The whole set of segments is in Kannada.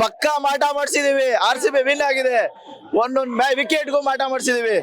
ಪಕ್ಕಾ ಮಾಟ ಮಾಡಿಸಿದೀವಿ ಆರ್ ಸಿ ಬಿ ವಿನ್ ಆಗಿದೆ ಒಂದೊಂದು ಮ್ಯಾ ವಿಕೆಟ್ಗೂ ಮಾಟ ಮಾಡಿಸಿದೀವಿ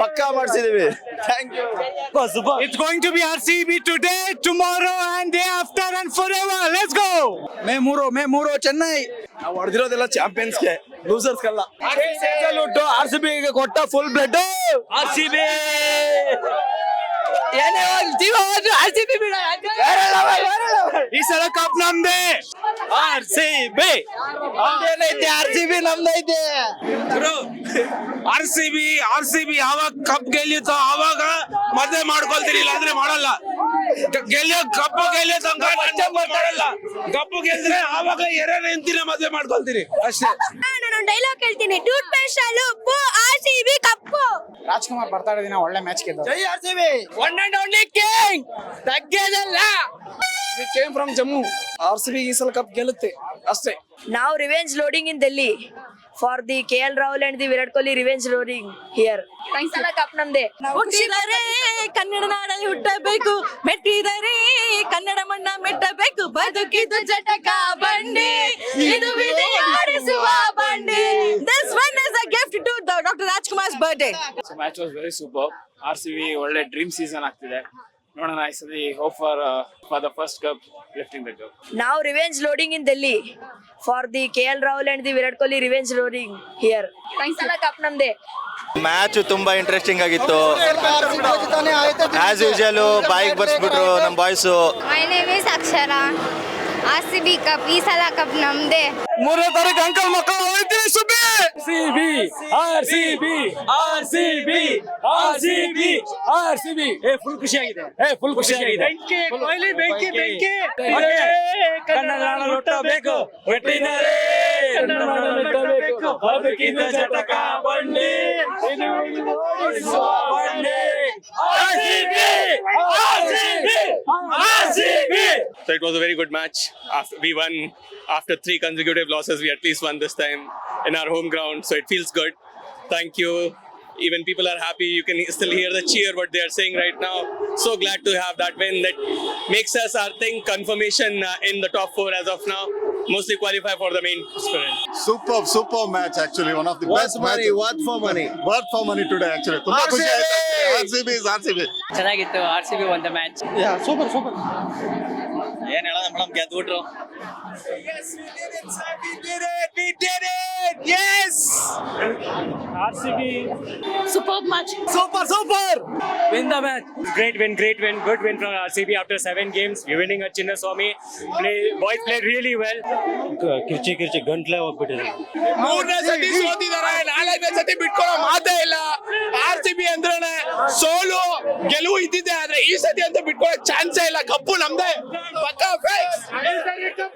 ಪಕ್ಕಾ ಮಾಡಿಸಿದೀವಿ thank you It's going to be today tomorrow and day after and and ever Let's go May ಮೂರು ಮೇ ಮೂರು ಚೆನ್ನೈ ನಾವು ಹೊಡೆದಿರೋದೆಲ್ಲ ಚಾಂಪಿಯನ್ಸ್ಗೆ ಲೂಸರ್ಸ್ ಕಲ್ಲ ಉಟ್ಟು ಆರ್ ಸಿ ಬಿ ಕೊಟ್ಟ full blood R C B ಈ ಸಲ ಕಪ್ ನಮ್ದೆ ಆರ್ ಸಿ ಬಿ ಏನೈತೆ R C B ನಮ್ದೈತೆ. R C B R C B ಯಾವಾಗ ಕಪ್ ಗೆಲ್ಲಿಯುತ್ತೋ ಅವಾಗ ಮದ್ವೆ ಮಾಡ್ಕೊಳ್ತೀರಿ ಇಲ್ಲ ಅಂದ್ರೆ ಮಾಡಲ್ಲ. ಗೆಲ್ಲೋ ಗೆಲ್ಲಿಯೋ ಕಪ್ಪು ಗೆಲ್ಲಿಯೋ ತನಕ ಅಷ್ಟೇ ಮಾಡಲ್ಲ. ಕಪ್ಪು ಗೆದ್ರೆ ಆವಾಗ ಎರಡನೇ ನಿಂತಿನ ಮದ್ವೆ ಮಾಡ್ಕೊಳ್ತೀರಿ ಅಷ್ಟೇ. ನಾನು ಡೈಲಾಗ್ ಹೇಳ್ತೀನಿ. ಟೂತ್ ಪೇಸ್ಟ್ ಅಲ್ಲೂ ಬಿ ಕಪ್ಪು. ರಾಜ್ಕುಮಾರ್ ಬರ್ತಾ ಇರೋ ದಿನ ಒಳ್ಳೆ ಮ್ಯಾಚ್ ಗೆದ್ದು. ಜೈ R C B. One and only king ತಗ್ಗೇದಲ್ಲ. Came from Jammu R C B ಈ ಸಲ ಕಪ್ ಗೆಲ್ಲುತ್ತೆ. ಅಷ್ಟೇ. ನಾವು revenge loading in Delhi for the K L Rahul and the Virat Kohli revenge roaring here ಸಲ ಕಪ್ ನಮ್ದೆ. ಹುಟ್ಟಿದರೆ ಕನ್ನಡ ನಾಡಲ್ಲಿ ಹುಟ್ಟಬೇಕು. ಮೆಟ್ಟಿದರೆ ಕನ್ನಡ ಮಣ್ಣ ಮೆಟ್ಟಬೇಕು. ಬದುಕಿದು ಜಟಕ ಬಂಡಿ. ಇದು ವಿಧಿ ಆಡಿಸುವ ಬಂಡಿ. This one is a gift to doctor Rajkumar's birthday so match was very super R C B ಒಳ್ಳೆ ಡ್ರೀಮ್ ಸೀಸನ್ ಆಗ್ತಿದೆ. ನೋಡೋಣ ಈ ಸತಿ hope for for the first cup lifting the cup ನಾವು revenge loading in Delhi for the K L Rahul and the Virat Kohli revenge loading here ಸಲ ಕಪ್ ನಮ್ದೆ ಮ್ಯಾಚ್ ತುಂಬಾ ಇಂಟ್ರೆಸ್ಟಿಂಗ್ ಆಗಿತ್ತು. ಆಸ್ ಯೂಶಲ್ ಬಾಯಿಗೆ ಬರ್ಸ್ಬಿಟ್ರು ನಮ್ಮ boys my name is Akshara R C B cup ಈ ಸಲ ಕಪ್ ನಮ್ದೇ ಮೂರನೇ ತಾರೀಕು ಅಂಕಲ್ ಮಕ್ಕಳು ಹೋಯ್ತೀವಿ Subbi C B R C B R C B R C B R C B ಏ ಫುಲ್ ಖುಷಿ ಆಗಿದೆ ಏ ಫುಲ್ ಖುಷಿ ಆಗಿದೆ ಕೊಹ್ಲಿ ಬೆಂಕಿ ಬೆಂಕಿ ಕನ್ನಡ ನಾಡು ಹುಟ್ಟಬೇಕು ಹುಟ್ಟಿದರೆ ಕನ್ನಡ ನಾಡು ಹುಟ್ಟಬೇಕು ಬದುಕಿದ ಜಟಕ ಬಂಡಿ ಇದು ಓಡಿಸುವ ಬಂಡಿ So it was a very good match. After we won after three consecutive losses, we at least won this time in our home ground. So it feels good. Thank you. Even people are happy. You can still hear the cheer what they are saying right now. So glad to have that win. That makes us, I think, confirmation uh, in the top four as of now. Mostly qualify for the main sprint. Super super match actually one of the best match what for money worth for money today actually ತುಂಬಾ ಖುಷಿ ಆಯ್ತು R C B R C B ಚೆನ್ನಾಗಿತ್ತು ಆರ್ ಸಿ ಬಿ ಒಂದು ಮ್ಯಾಚ್ ಸೂಪರ್ ಸೂಪರ್ ಏನ್ ಹೇಳೋದು? ನಮಸ್ಕಾರ ಗೆದ್ದೋಟ್ರೋ yes yes win the match great win great win good R CB after 7 games we winning Chinnaswamy really well ಕಿಚಿ ಕಿಚಿ ಗಂಟಲ ಹೋಗ್ಬಿಟ್ರು ಮೂರನೇ ಸತಿ ಸೋತಿದಾರಾ ಆ ಲೈವ್ ಮ್ಯಾಚ್ ಸತಿ ಬಿಟ್ಕೋ ಇಲ್ಲ. ಆರ್ ಸಿಬಿ ಅಂದ್ರೆ ಸೋಲೋ ಗೆಲುو ಇದ್ದಿದೆ ಆದ್ರೆ ಈ ಸತಿ ಅಂತ ಬಿಟ್ಕೋ ಚಾನ್ಸೇ ಇಲ್ಲ. ಕಪ್ಪು ನಮ್ದೆ.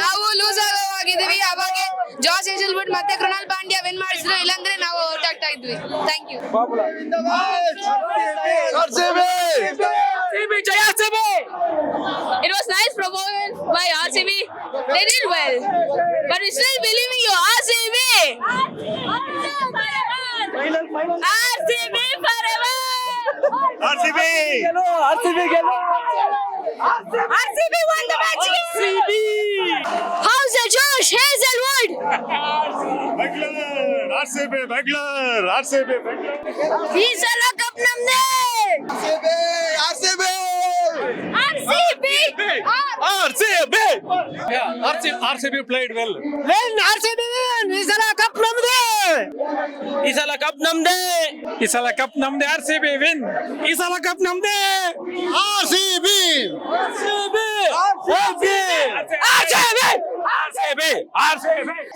ನಾವು ಲೂಸ್ ಆಗಿದ್ದೀವಿ ಅವಾಗ ಜಾಸ್ ಏಜಲ್ವುಡ್ ಮತ್ತೆ ಕೃಣಾಲ್ ಪಾಂಡ್ಯ ವಿನ್ ಮಾಡಿಸಿದ್ರು ಇಲ್ಲಾಂದ್ರೆ ನಾವು ಔಟ್ ಆಗ್ತಾ ಇದ್ವಿ thank you R C B Jaya RCB! It was nice performance by RCB. They did well. But we still believe in you, RCB! RCB forever! RCB! RCB RCB won the match. RCB. How's the Josh Hazelwood? Bangler, RCB, Bangler, RCB, Bangler. Visa la cup namne. RCB, RCB. RCB. RCB. Yeah, RCB, RCB played well. Well, RCB won. Visa la cup. ಈ ಸಲ ಕಪ್ ನಮ್ದೇ ಈ ಸಲ ಕಪ್ ನಮ್ದೇ ಆರ್ ಸಿ ಬಿ ವಿನ್ ಈ ಸಲ ಕಪ್ ನಮ್ದೇ ಆರ್ ಸಿ ಬಿ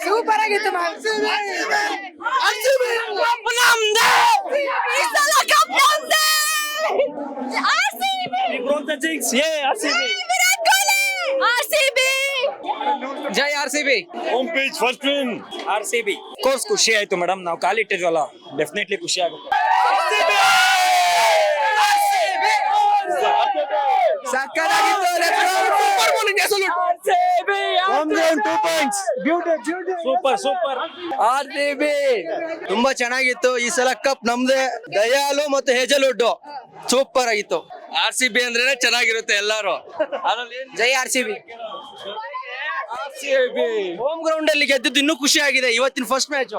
ಸೂಪರ್ ಆಗಿತ್ತು ಕಪ್ ನಮ್ದೆ ಈ ಸಲ ಕಪ್ ನಮ್ದೆ RCB ವಿರಾಟ್ ಕೊಹ್ಲಿ RCB ಜೈ R C B home pitch first win R C B course ಖುಷಿ ಆಯ್ತು ಮೇಡಮ್ ನಾವು ಕಾಲಿಟ್ಟಿದ್ವಲ್ಲ ಡೆಫಿನೆಟ್ಲಿ ಖುಷಿ ಆಗುತ್ತೆ. Super super R C B ತುಂಬಾ ಚೆನ್ನಾಗಿತ್ತು. ಈ ಸಲ ಕಪ್ ನಮ್ದೇ. ದಯಾಲು ಮತ್ತು ಹೇಜಲ್ವುಡ್ ಸೂಪರ್ ಆಗಿತ್ತು ಆರ್ ಸಿ ಬಿ ಅಂದ್ರೆ ಚೆನ್ನಾಗಿರುತ್ತೆ ಎಲ್ಲಾರು. ಜೈ R C B home ground ಅಲ್ಲಿ ಗೆದ್ದಿದ್ದು ಇನ್ನೂ ಖುಷಿ ಆಗಿದೆ ಇವತ್ತಿನ ಫಸ್ಟ್ ಮ್ಯಾಚ್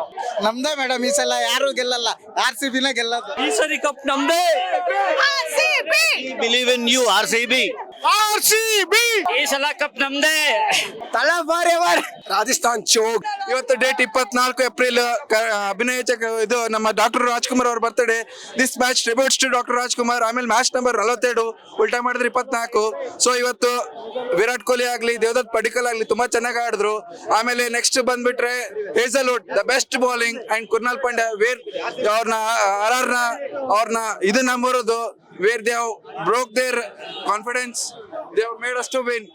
ನಮ್ದೇ ಮೇಡಮ್ ಈ ಸಲ ಯಾರು ಗೆಲ್ಲಲ್ಲ. R C ಬಿನ ಗೆಲ್ಲದು. ಈ ಸರಿ ಕಪ್ ನಮ್ದೇ. ಬಿ ಆರ್ ಸಿ ಬಿ ಈ ಸಲ ಕಪ್ ನಮ್ದೇ. ರಾಜಸ್ಥಾನ್ ಚೋಕ್. ಇವತ್ತು ಡೇಟ್ ಇಪ್ಪತ್ನಾಲ್ಕು ಏಪ್ರಿಲ್ ಅಭಿನಯ ಚಕ ಇದು ನಮ್ಮ ಡಾಕ್ಟರ್ ರಾಜ್ಕುಮಾರ್ ಅವ್ರ birthday this match tributes to doctor Rajkumar. ಆಮೇಲೆ ಮ್ಯಾಚ್ ನಂಬರ್ ನಲವತ್ತೆರಡು. ಉಲ್ಟಾ ಮಾಡಿದ್ರೆ ಇಪ್ಪತ್ನಾಲ್ಕು. ಸೊ ಇವತ್ತು ವಿರಾಟ್ ಕೊಹ್ಲಿ ಆಗಲಿ ದೇವದತ್ ಪಡಿಕಲ್ ಆಗ್ಲಿ ತುಂಬಾ ಚೆನ್ನಾಗಿ ಆಡಿದ್ರು. ಆಮೇಲೆ ನೆಕ್ಸ್ಟ್ ಬಂದ್ಬಿಟ್ರೆ Hazlewood the best bowling and Krunal Pandya where ಅವ್ರನ್ನ ಆರ್ ಆರ್ನ ಅವ್ರನ್ನ ಇದು ನಂಬರೋದು where they broke their confidence they made us to win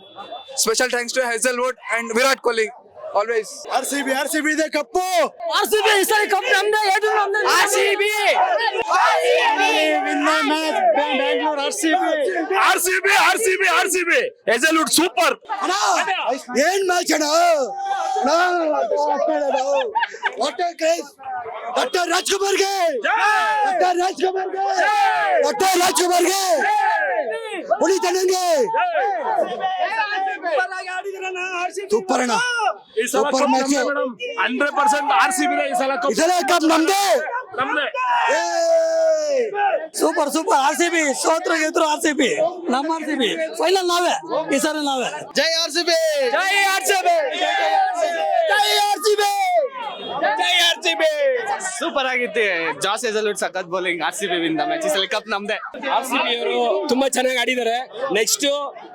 special thanks to Hazlewood and Virat Kohli. Always R C B R C B ಇದೆ ಕಪ್ಪು ಆರ್ ಸಿ ಬಿ ಈ ಸರಿ ಕಪ್ ನಮ್ದೇ R C B R C B R C B R C B Hazlewood super ಏನ್ ಮ್ಯಾಚ್ ಅಣ್ಣ ಡಾಕ್ಟರ್ ರಾಜ್ಕುಮಾರ್ಗೆ ಡಾಕ್ಟರ್ ರಾಜ್ಕುಮಾರ್ಗೆ ಡಾಕ್ಟರ್ ರಾಜ್ಕುಮಾರ್ಗೆ ಉಳಿತಣ್ಣಂಗೆ ಸೂಪರ್ ಅಣ್ಣ ಈ ಸಲ ಕಪ್ match. ನಮ್ದೇ madam hundred percent R C B ಈ ಸಲ ಕಪ್ ಇದೆಲ್ಲ ಕಪ್ ನಮ್ದೇ. ನಮ್ದೇ. Super super R C B ಸೋತ್ರ ಗೆದ್ರು ಆರ್ ಸಿ ಬಿ ನಮ್ಮ ಆರ್ ಸಿ ಬಿ ಫೈನಲ್ ನಾವೇ. ಈ ಸಲ ನಾವೇ. ಜೈ ಆರ್ ಸಿ ಬಿ ಜೈ ಆರ್ ಸಿ ಬಿ ಜೈ ಆರ್ ಸಿ ಬಿ ಜೈ ಆರ್ ಸಿ ಬಿ. ಸೂಪರ್ ಆಗಿತ್ತು. ಜಾಸ್ ಎಸಲ್ಯೂಟ್ ಸಖತ್ bowling R C B win match ಈ ಸಲ ಕಪ್ ನಮ್ದೆ. ಆರ್ ಸಿ ಬಿ ಅವರು ತುಂಬಾ ಚೆನ್ನಾಗಿ ಆಡಿದ್ದಾರೆ. ನೆಕ್ಸ್ಟ್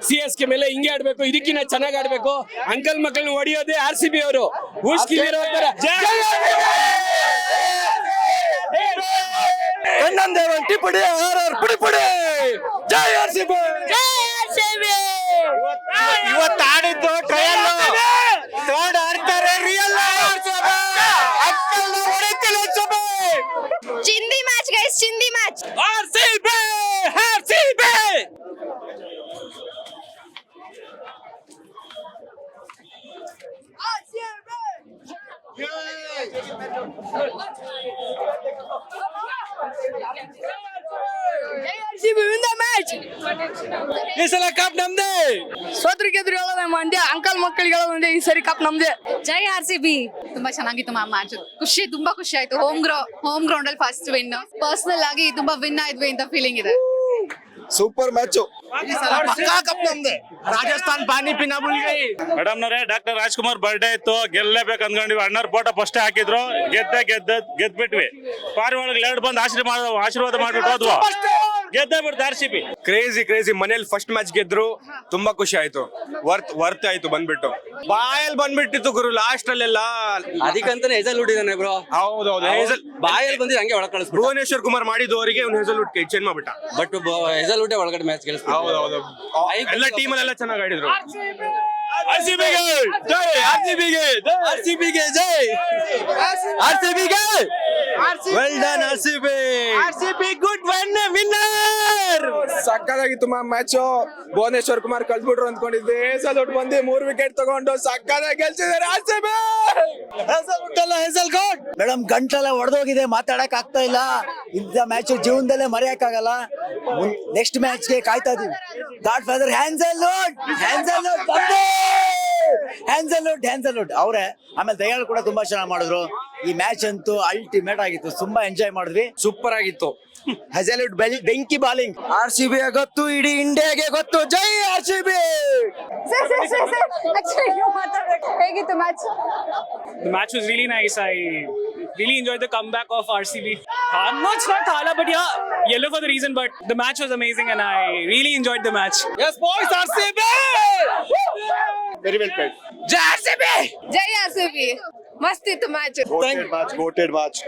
ಸಿ ಎಸ್ ಕೆ ಮೇಲೆ ಹಿಂಗೆ ಆಡ್ಬೇಕು ಇದಕ್ಕಿಂತ ಚೆನ್ನಾಗಿ ಆಡ್ಬೇಕು. ಅಂಕಲ್ ಮಕ್ಕಳನ್ನ ಹೊಡಿಯೋದೇ ಆರ್ ಸಿ ಬಿ ಅವರು. ಕಣ್ಣಂದೇ ಒಂಟಿ ಪುಡಿ ಆರ್ ಆರ್ ಪುಡಿ ಪುಡಿ ಜೈ ಆರ್ ಸಿ ಬಿ. ಇವತ್ತು ಆಡಿದ್ದು ಟ್ರಯಲ್ ಥರ್ಡ್ ಆಡ್ತಾರೆ ರಿಯಲ್ ಚಿಂದಿ ಮ್ಯಾಚ್ ಗೈಸ್ ಚಿಂದಿ match R C B R C B match ಈ ಸಲ ಕಪ್ ನಮ್ದೇ. ಸೋತ್ರಿ ಗೆದ್ರು ಹೇಳೋದೇ ಮಂಡ್ಯ ಅಂಕಲ್ ಮಕ್ಕಳಿಗೆ ಹೇಳೋದೇ ಈ ಸರಿ ಕಪ್ ನಮ್ದೇ. ಜೈ ಆರ್ ಸಿ ಬಿ ತುಂಬಾ ಚೆನ್ನಾಗಿತ್ತು ಮ್ಯಾಮ್ ಮ್ಯಾಚ್ ಖುಷಿ ತುಂಬಾ ಖುಷಿ ಆಯ್ತು. ಹೋಮ್ ಗ್ರೌ ಹೋಮ್ ಗ್ರೌಂಡ್ ಅಲ್ಲಿ ಫಸ್ಟ್ ವಿನ್ ಪರ್ಸನಲ್ ಆಗಿ ತುಂಬಾ ವಿನ್ ಆಯ್ದ್ವಿ ಅಂತ ಫೀಲಿಂಗ್ ಇದೆ. ಸೂಪರ್ ಮ್ಯಾಚ್ ಕಪ್ ನಮ್ದೇ. ರಾಜಸ್ಥಾನ್ ಪಾನಿ ಪಿನ ಮೇಡಮ್ ನವರೇ ಡಾಕ್ಟರ್ ರಾಜ್ಕುಮಾರ್ ಬರ್ಡೇ ಇತ್ತು. ಗೆಲ್ಲೇಬೇಕು ಅಂದ್ಕೊಂಡಿವಿ ಅಣ್ಣರ್ ಫೋಟೋ ಫಸ್ಟ್ ಹಾಕಿದ್ರು. ಗೆದ್ದೆ ಗೆದ್ದ ಗೆದ್ಬಿಟ್ವಿ. ಪಾರಿ ಒಳಗೆ ಎರಡು ಬಂದು ಆಶೀರ್ವಾದ ಆಶೀರ್ವಾದ ಮಾಡ್ಬಿಟ್ಟು ಹೋದ್ವು? ಗೆದ್ದೇ ಬಿಡ್ತು R C B crazy crazy ಮನೇಲಿ ಫಸ್ಟ್ ಮ್ಯಾಚ್ ಗೆದ್ರು. ತುಂಬಾ ಖುಷಿ ಆಯ್ತು. ವರ್ತ್ ವರ್ತ್ ಆಯ್ತು ಬಂದ್ಬಿಟ್ಟು. ಬಾಯಲ್ಲಿ ಬಂದ್ಬಿಟ್ಟಿತ್ತು ಗುರು ಲಾಸ್ಟ್ ಅಲ್ಲೆಲ್ಲ. ಅದಕ್ಕಂತಾನೆ ಹೆಸಲ್ ಹುಟ್ಟಿದಾನೆ ಬ್ರೋ ಹೌದೌದು. ಹೆಸಲ್ ಬಾಯಲ್ಲಿ ಬಂದಿದ್ದು ಹಂಗೆ ಒಳಗೆ ಕಳಿಸ್ ಭುವನೇಶ್ವರ್ ಕುಮಾರ್ ಮಾಡಿದ್ದು ಅವರಿಗೆ ಅವ್ನು ಹೆಸಲ್ ಹುಟ್ಟಿ ಚೇಂಜ್ ಮಾಡ್ಬಿಟ್ಟ. ಬಟ್ ಹೆಸಲ್ ಹುಟ್ಟೆ ಒಳಗಡೆ ಮ್ಯಾಚ್ ಗೆಲ್ಸ್ ಹೌದೌದು. ಎಲ್ಲ ಟೀಮಲ್ಲೆಲ್ಲ ಚೆನ್ನಾಗಿ ಆಡಿದ್ರು. ಆರ್ ಸಿ ಬಿಗೆ ಜೈ! ಆರ್ ಸಿ ಬಿಗೆ ಆರ್ ಸಿ ಬಿಗೆ ಜೈ! ಆರ್ ಸಿ ಬಿಗೆ well done R C B R C B good one winner ಸಕ್ಕದಾಗಿತ್ತು match Bhuvneshwar Kumar ಕಳ್ಸ್ಬಿಟ್ರು ಅಂದ್ಕೊಂಡಿದ್ವಿ ಹೆಸಲ್ ಒಟ್ಟು ಬಂದು ಮೂರ್ ವಿಕೆಟ್ ತಗೊಂಡು ಸಕ್ಕದಾಗಿ ಗೆಲ್ಸಿದಾರೆ ಆರ್ ಸಿ ಬಿ ಹೆಸಲ್ ಗಾಡ್! ಮೇಡಮ್ ಗಂಟೆಲ್ಲ ಹೊಡೆದೋಗಿದೆ ಮಾತಾಡಕ್ ಆಗ್ತಾ ಇಲ್ಲ. ಇಂಥ ಮ್ಯಾಚ್ ಜೀವನದಲ್ಲೇ ಮರೆಯಕ್ಕಾಗಲ್ಲ. ನೆಕ್ಸ್ಟ್ ಮ್ಯಾಚ್ಗೆ ಕಾಯ್ತಾ ಇದೀವಿ. Godfather Hazlewood Hazlewood Hazlewood ಅವರೇ ಆಮೇಲೆ ದಯಾಳ್ ಕೂಡ ತುಂಬಾ ಚೆನ್ನಾಗಿ ಮಾಡಿದ್ರು ಈ ಮ್ಯಾಚ್ ಅಂತೂ ಅಲ್ಟಿಮೇಟ್ ಆಗಿತ್ತು ತುಂಬಾ ಎಂಜಾಯ್ ಮಾಡಿದ್ವಿ ಸೂಪರ್ ಆಗಿತ್ತು ಹ್ಯಾಸಲ್ವುಡ್ ಬೆಂಕಿ ಬಾಲಿಂಗ್ ಆರ್ ಸಿ ಬಿ ಗೊತ್ತು ಇಡೀ ಇಂಡಿಯಾಗೆ ಗೊತ್ತು ಜೈ ಆರ್ ಸಿ ಬಿ ಹೇಗಿತ್ತು match The match was really nice. I really enjoyed the comeback of RCB. I'm not sure Thala, but yeah, yellow for the reason. But the match was amazing, and I really enjoyed the match. Yes boys R C B very well played. Jai RCB! Jai RCB! Masti to match. Goated match, goated match.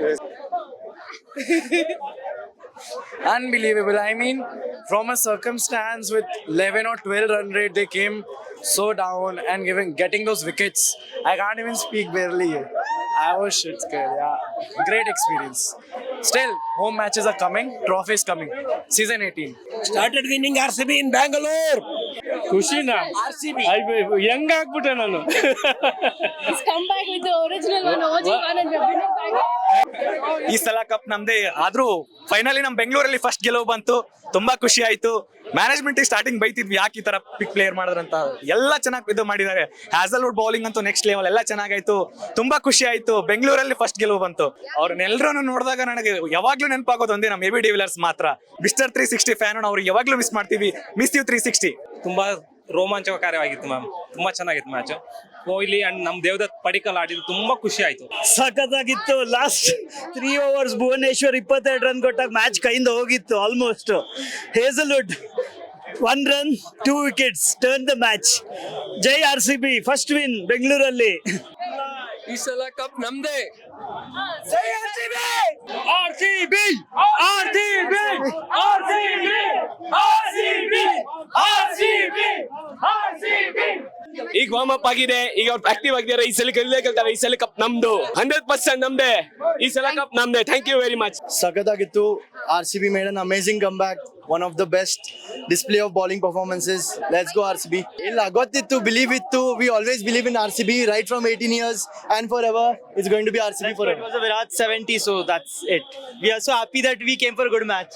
Unbelievable. I mean, from a circumstance with 11 or 12 run rate, they came so down and giving getting those wickets. I can't even speak barely. I was shit scared. Yeah, great experience. Still, home matches are coming. Trophies coming. Season 18. Started winning RCB in Bangalore. ಖುಷಿನಾ ಹೆಂಗ್ ಆಗ್ಬಿಟ್ಟೆ ನಾನು? Come back with original one OG ಈ ಸಲ ಕಪ್ ನಮ್ದೇ. ಆದ್ರೂ ಫೈನಲಿ ನಮ್ ಬೆಂಗಳೂರಲ್ಲಿ ಫಸ್ಟ್ ಗೆಲುವು ಬಂತು. ತುಂಬಾ ಖುಷಿ ಆಯ್ತು. ಮ್ಯಾನೇಜ್ಮೆಂಟ್ ಸ್ಟಾರ್ಟಿಂಗ್ ಬೈತಿದ್ವಿ. ಯಾಕೆ ಈ ತರ ಪಿಕ್ ಪ್ಲೇಯರ್ ಮಾಡಿದ್ರಂತ. ಎಲ್ಲ ಚೆನ್ನಾಗಿ ಇದು ಮಾಡಿದ್ದಾರೆ. ಹ್ಯಾಸಲ್ವುಡ್ ಬೌಲಿಂಗ್ ಅಂತೂ ನೆಕ್ಸ್ಟ್ ಲೆವೆಲ್ ಎಲ್ಲ ಚೆನ್ನಾಗಾಯ್ತು. ತುಂಬಾ ಖುಷಿ ಆಯ್ತು. ಬೆಂಗಳೂರಲ್ಲಿ ಫಸ್ಟ್ ಗೆಲುವು ಬಂತು. ಅವ್ರನ್ನೆಲ್ಲರೂ ನೋಡಿದಾಗ ನನಗೆ ಯಾವಾಗ್ಲೂ ನೆನಪಾಗೋದು ಒಂದೇ ನಮ್ಮ ಎ ಬಿ ಡಿವಿಲರ್ಸ್ ಮಾತ್ರ. ಮಿಸ್ಟರ್ ತ್ರೀ ಸಿಕ್ಸ್ಟಿ ಫ್ಯಾನ್ ಅವ್ರು ಯಾವಾಗ್ಲೂ ಮಿಸ್ ಮಾಡ್ತೀವಿ. ಮಿಸ್ ಯು ತ್ರೀ ಸಿಕ್ಸ್ಟಿ ತುಂಬಾ ರೋಮಾಂಚಕರವಾಗಿತ್ತು ಮ್ಯಾಮ್. ತುಂಬಾ ಚೆನ್ನಾಗಿತ್ತು ಮ್ಯಾಚ್ ಕೊಹ್ಲಿ ಅಂಡ್ ನಮ್ ದೇವದತ್ ಪಡಿಕಲ್ ಆಡಿದ್ದು ತುಂಬಾ ಖುಷಿ ಆಯ್ತು. ಸಖತ್ತಾಗಿತ್ತು. ಲಾಸ್ಟ್ ತ್ರೀ ಓವರ್ಸ್ ಭುವನೇಶ್ವರ್ ಇಪ್ಪತ್ತೆರಡು ರನ್ ಕೊಟ್ಟಾಗ ಮ್ಯಾಚ್ ಕೈಯಿಂದ ಹೋಗಿತ್ತು almost Hazlewood one run two wickets turn the match Jai R C B first win ಬೆಂಗಳೂರಲ್ಲಿ. ಈ ಸಲ ಕಪ್ ನಮ್ದೇ. R C B R C B R C B R C B R C B R C B ಈಗ ವಾರ್ಮ್ ಅಪ್ ಆಗಿದೆ. ಈಗ ಅವ್ರು ಆಕ್ಟಿವ್ ಆಗಿದ್ದಾರೆ. ಈ ಸಲ ಗೆಲ್ಲೇ ಗೆಲ್ತಾರೆ. ಈ ಸಲ ಕಪ್ ನಮ್ದು. ಹಂಡ್ರೆಡ್ ಪರ್ಸೆಂಟ್ ನಮ್ದೇ. ಈ ಸಲ ಕಪ್ ನಮ್ದೇ. Thank you very much ಸಖತ್ತಾಗಿತ್ತು. R C B made an amazing come back one of the best display of bowling performances let's go R C B ಇಲ್ಲ ಗೊತ್ತಿತ್ತು ಬಿಲೀವ್ ಇತ್ತು. We always believe in R C B right from eighteen years and forever it's going to be R C B forever so that's it 70, so that's it. We we came happy that we came for a good match.